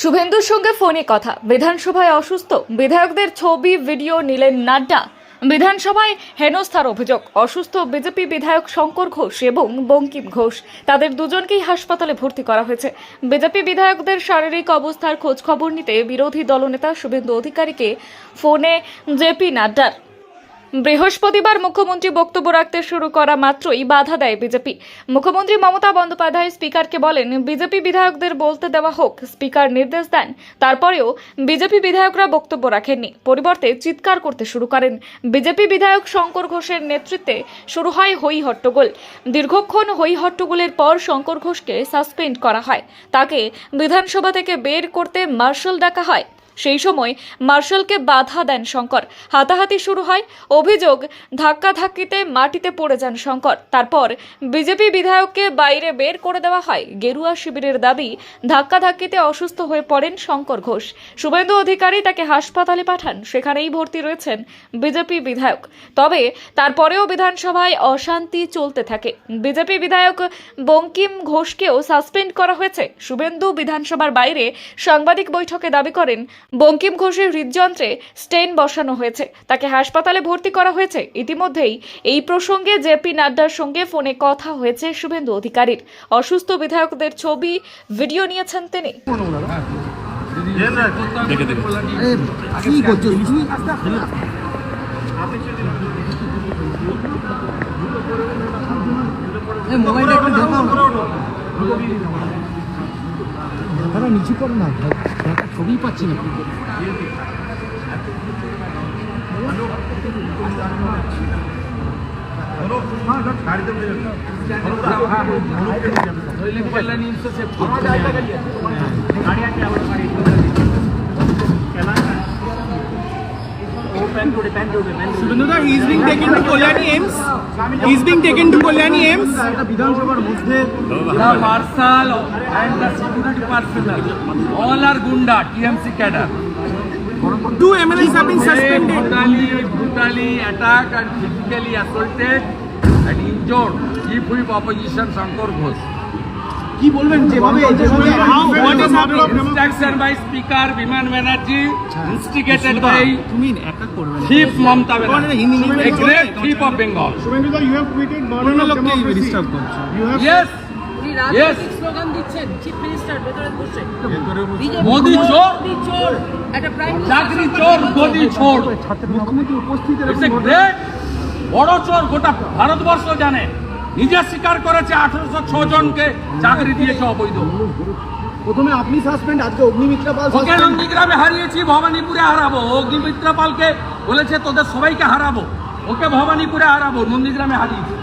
শুভেন্দুর সঙ্গে ফোনে কথা। বিধানসভায় অসুস্থ। বিধায়কদের ছবি, ভিডিও নিলেন নাড্ডা। বিধানসভায় হেনস্থার অভিযোগ। অসুস্থ বিজেপি বিধায়ক শঙ্কর ঘোষ এবং বঙ্কিম ঘোষ। তাদের দুজনকেই হাসপাতালে ভর্তি করা হয়েছে। বিজেপি বিধায়কদের শারীরিক অবস্থার খোঁজ খবর নিতে বিরোধী দলনেতা শুভেন্দু অধিকারীকে ফোনে জেপি নাড্ডার। বৃহস্পতিবার মুখ্যমন্ত্রী বক্তব্য রাখতে শুরু করা মাত্রই বাধা দেয় বিজেপি। মুখ্যমন্ত্রী মমতা বন্দ্যোপাধ্যায় স্পিকারকে বলেন, বিজেপি বিধায়কদের বলতে দেওয়া হোক, স্পিকার নির্দেশ দেন, তারপরেও বিজেপি বিধায়করা বক্তব্য রাখেননি। পরিবর্তে চিৎকার করতে শুরু করেন। বিজেপি বিধায়ক শঙ্কর ঘোষের নেতৃত্বে শুরু হয় হই হট্টগোল দীর্ঘক্ষণ হই হট্টগোলের পর শঙ্কর ঘোষকে সাসপেন্ড করা হয়। তাকে বিধানসভা থেকে বের করতে মার্শাল ডাকা হয়। সেই সময় মার্শালকে বাধা দেন শঙ্কর। হাতাহাতি শুরু হয়। অভিযোগ, ধাক্কাধাক্কিতে মাটিতে পড়ে যান শঙ্কর। তারপর বিজেপি বিধায়ককে বাইরে বের করে দেওয়া হয়। গেরুয়া শিবিরের দাবি, ধাক্কাধাক্কিতে অসুস্থ হয়ে পড়েন শঙ্কর ঘোষ। শুভেন্দু অধিকারী তাকে হাসপাতালে পাঠান। সেখানেই ভর্তি রয়েছেন বিজেপি বিধায়ক। তবে তারপরেও বিধানসভায় অশান্তি চলতে থাকে। বিজেপি বিধায়ক বঙ্কিম ঘোষকেও সাসপেন্ড করা হয়েছে। শুভেন্দু বিধানসভার বাইরে সাংবাদিক বৈঠকে দাবি করেন বঙ্কিম ঘোষের হৃদযন্ত্রে স্টেন বসানো হয়েছে। তাকে হাসপাতালে ভর্তি করা হয়েছে। ইতিমধ্যেই এই প্রসঙ্গে জেপি নাড্ডার সঙ্গে ফোনে কথা হয়েছে শুভেন্দু অধিকারীর। অসুস্থ বিধায়কদের ছবি, ভিডিও নিয়েছেন তিনি। নিচু করো না। একটা ছবিই পাচ্ছি না Subhenduda, he is being taken to Kalyani Ames. He is being taken to Kalyani Ames. বিধানসভার মধ্যে The marshal and the security personnel, all are gunda, TMC cadre. Two MLAs have been suspended. brutally, brutally attacked and physically assaulted and injured Chief Whip Opposition Shankar Ghosh. কি বলবেন? যেভাবে যেভাবে How, what is happening? Instruction by Speaker Biman Banerjee, instigated by তুমি একা করবে না। Chief Mamata না, না, Hindi, Banerjee, a great chief of Bengal. শুভেন্দুদা ইউ হ্যাভ টুইটেড অন্য লোককে ডিস্টার্ব করছ। ইউ হ্যাভ Yes, উনি রাজনৈতিক স্লোগান দিচ্ছেন চিফ মিনিস্টার ভেতরে বসে। মোদি চোর। মোদি চোর। একটা প্রাইম চাকরি চোর গদি চোর। মুখ্যমন্ত্রী উপস্থিত ইটস এ গ্রেট বড় চোর গোটা ভারতবর্ষ জানে। নিজে স্বীকার করেছে আঠারোশো ছ জনকে চাকরি দিয়েছে অবৈধ প্রথমে আপনি সাসপেন্ড আজকে অগ্নিমিত্রা পাল ওকে। নন্দীগ্রামে হারিয়েছি ভবানীপুরে হারাবো অগ্নিমিত্রা পালকে বলেছে তোদের সবাইকে হারাবো ওকে ভবানীপুরে হারাবো নন্দীগ্রামে হারিয়েছি।